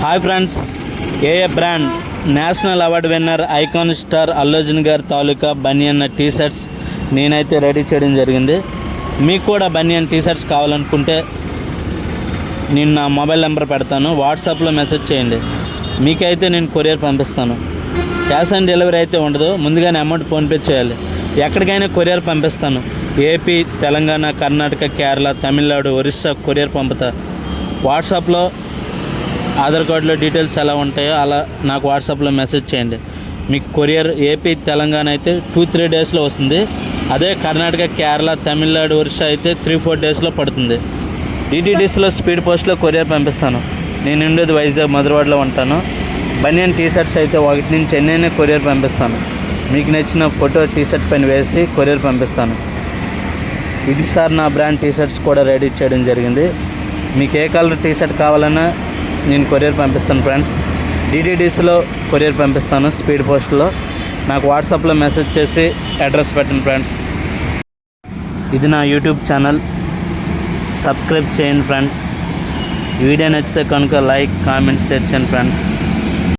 Hi friends AA brand national award winner icon star Allu Arjun గారి తాలూకా బనియన్ T shirts నేనైతే ready చేయడం జరిగింది. మీకు కూడా బనియన్ టీ షర్ట్స్ కావాలనుకుంటే నేను నా మొబైల్ నెంబర్ పెడతాను. వాట్సాప్లో మెసేజ్ చేయండి. మీకైతే నేను కొరియర్ పంపిస్తాను. క్యాష్ ఆన్ డెలివరీ అయితే ఉండదు. ముందుగానే అమౌంట్ ఫోన్పే చేయాలి. ఎక్కడికైనా కొరియర్ పంపిస్తాను. ఏపీ తెలంగాణ కర్ణాటక కేరళ తమిళనాడు ఒరిస్సా కొరియర్ పంపుతా. వాట్సాప్లో ఆధార్ కార్డులో డీటెయిల్స్ ఎలా ఉంటాయో అలా నాకు వాట్సాప్లో మెసేజ్ చేయండి. మీకు కొరియర్ ఏపీ తెలంగాణ అయితే టూ త్రీ డేస్లో వస్తుంది. అదే కర్ణాటక కేరళ తమిళనాడు ఒరిస్సా అయితే త్రీ ఫోర్ డేస్లో పడుతుంది. డిటిడిస్లో స్పీడ్ పోస్ట్లో కొరియర్ పంపిస్తాను. నేను ఉండేది వైజాగ్ మధురవాడలో ఉంటాను. బనియన్ టీ షర్ట్స్ అయితే ఒకటి నుంచి ఎన్నైనా కొరియర్ పంపిస్తాను. మీకు నచ్చిన ఫోటో టీ షర్ట్ పైన వేసి కొరియర్ పంపిస్తాను. ఇది సార్ నా బ్రాండ్ టీ షర్ట్స్ కూడా రెడీ చేయడం జరిగింది. మీకు ఏ కలర్ టీ షర్ట్ కావాలన్నా నేను కొరియర్ పంపిస్తాను ఫ్రెండ్స్. డిటిడిస్లో కొరియర్ పంపిస్తాను స్పీడ్ పోస్ట్లో. నాకు వాట్సాప్లో మెసేజ్ చేసి అడ్రస్ పెట్టండి ఫ్రెండ్స్. ఇది నా యూట్యూబ్ ఛానల్. సబ్స్క్రైబ్ చేయండి ఫ్రెండ్స్. వీడియో నచ్చితే కనుక లైక్ కామెంట్ షేర్ చేయండి ఫ్రెండ్స్.